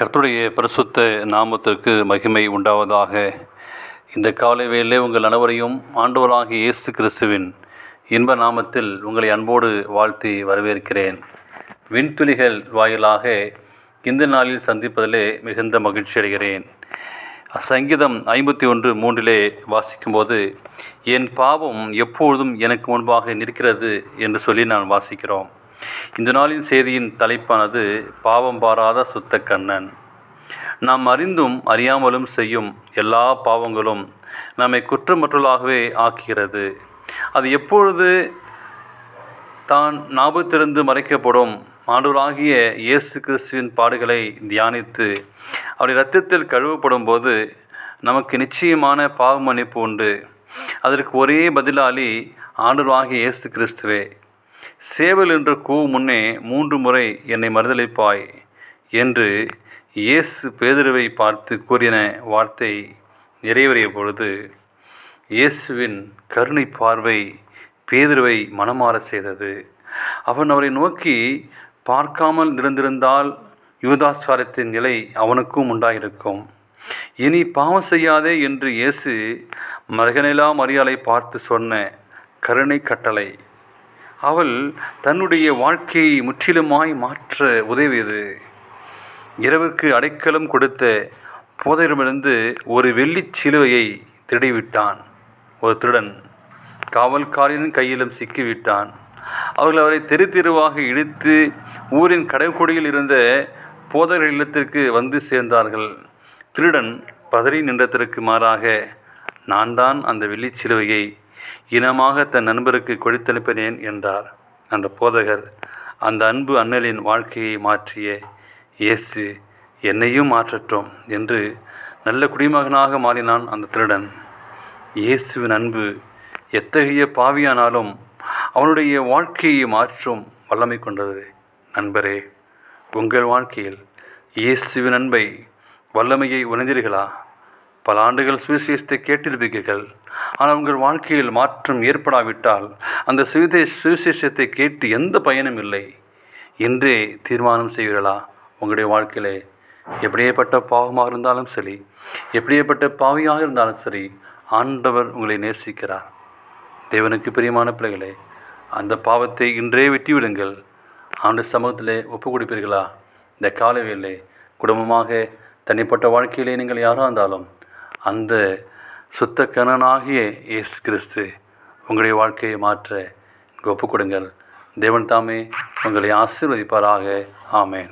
கர்த்தருடைய பரிசுத்த நாமத்திற்கு மகிமை உண்டாவதாக. இந்த காலை வேளையிலே உங்கள் அனைவரையும் ஆண்டவராகிய இயேசு கிறிஸ்துவின் இன்ப நாமத்தில் உங்களை அன்போடு வாழ்த்தி வரவேற்கிறேன். விண்துளிகள் வாயிலாக இந்த நாளில் சந்திப்பதிலே மிகுந்த மகிழ்ச்சி அடைகிறேன். சங்கீதம் ஐம்பத்தி ஒன்று மூன்றிலே வாசிக்கும்போது என் பாவம் எப்பொழுதும் எனக்கு முன்பாக நிற்கிறது என்று சொல்லி நான் வாசிக்கிறோம். இந்த நாளின் செய்தியின் தலைப்பானது பாவம் பாராத சுத்த கண்ணன் நாம் அறிந்தும் அறியாமலும் செய்யும் எல்லா பாவங்களும் நம்மை குற்றமற்றலாகவே ஆக்குகிறது. அது எப்பொழுது தான் ஞாபகத்திலிருந்து மறைக்கப்படும்? ஆண்டவராகிய இயேசு கிறிஸ்துவின் பாடுகளை தியானித்து அவருடைய இரத்தத்தில் கழுவப்படும் போது நமக்கு நிச்சயமான பாவ மன்னிப்பு உண்டு. அதற்கு ஒரே பதிலாளி ஆண்டவராகிய இயேசு கிறிஸ்துவே. சேவல் என்ற கூ முன்னே மூன்று முறை என்னை மறுதளிப்பாய் என்று இயேசு பேதுருவை பார்த்து கூறின வார்த்தை நிறைவேறிய பொழுது இயேசுவின் கருணை பார்வை பேதுருவை மனமாற செய்தது. அவன் அவரை நோக்கி பார்க்காமல் இருந்திருந்தால் யூதாச்சாரத்தின் நிலை அவனுக்கும் உண்டாயிருக்கும். இனி பாவம் செய்யாதே என்று இயேசு மகனிலா மரியாதை பார்த்து சொன்ன கருணை கட்டளை. அவள் தன்னுடைய வாழ்க்கையை முற்றிலுமாய் மாற்ற உதவியது. இரவுக்கு அடைக்கலம் கொடுத்த போதையிடமிருந்து ஒரு வெள்ளிச் சிலுவையை திருடிவிட்டான். ஒரு திருடன் காவல்காரின் கையிலும் சிக்கிவிட்டான். அவர்கள் அவரை தெரு தெருவாக இழுத்து ஊரின் கடைக்கொடியில் இருந்த போதகர் இல்லத்திற்கு வந்து சேர்ந்தார்கள். திருடன் பதறி நின்றதற்கு மாறாக நான் தான் அந்த வெள்ளிச் சிலுவையை இனமாக தன் நண்பருக்கு கொடுத்தனுப்பினேன் என்றார். அந்த போதகர் அந்த அன்பு அண்ணலின் வாழ்க்கையை மாற்றிய இயேசு என்னையும் மாற்றட்டும் என்று நல்ல குடிமகனாக மாறினான் அந்த திருடன். இயேசுவின் அன்பு எத்தகைய பாவியானாலும் அவனுடைய வாழ்க்கையை மாற்றும் வல்லமை கொண்டது. நண்பரே உங்கள் வாழ்க்கையில் இயேசுவின் அன்பை வல்லமையை உணர்ந்தீர்களா? பல ஆண்டுகள் சுவிசேஷத்தை கேட்டிருப்பீர்கள். ஆனால் உங்கள் வாழ்க்கையில் மாற்றம் ஏற்படாவிட்டால் அந்த சுவிதே சுவிசேஷத்தை கேட்டு எந்த பயனும் இல்லை. என்றே தீர்மானம் செய்வீர்களா? உங்களுடைய வாழ்க்கையிலே எப்படியேப்பட்ட பாவமாக இருந்தாலும் சரி எப்படியேப்பட்ட பாவியாக இருந்தாலும் சரி ஆண்டவர் உங்களை நேசிக்கிறார். தேவனுக்கு பிரியமான பிள்ளைகளே அந்த பாவத்தை இன்றே வெட்டிவிடுங்கள். ஆண்டு சமூகத்திலே ஒப்பு கொடுப்பீர்களா இந்த காலவேளை குடும்பமாக தனிப்பட்ட வாழ்க்கையிலே நீங்கள் யாராக இருந்தாலும் அந்த சுத்த கணனாகிய இயேசு கிறிஸ்து உங்களுடைய வாழ்க்கையை மாற்ற ஒப்பு கொடுங்கள் தேவன் தாமே உங்களை ஆசீர்வதிப்பாராக. ஆமேன்.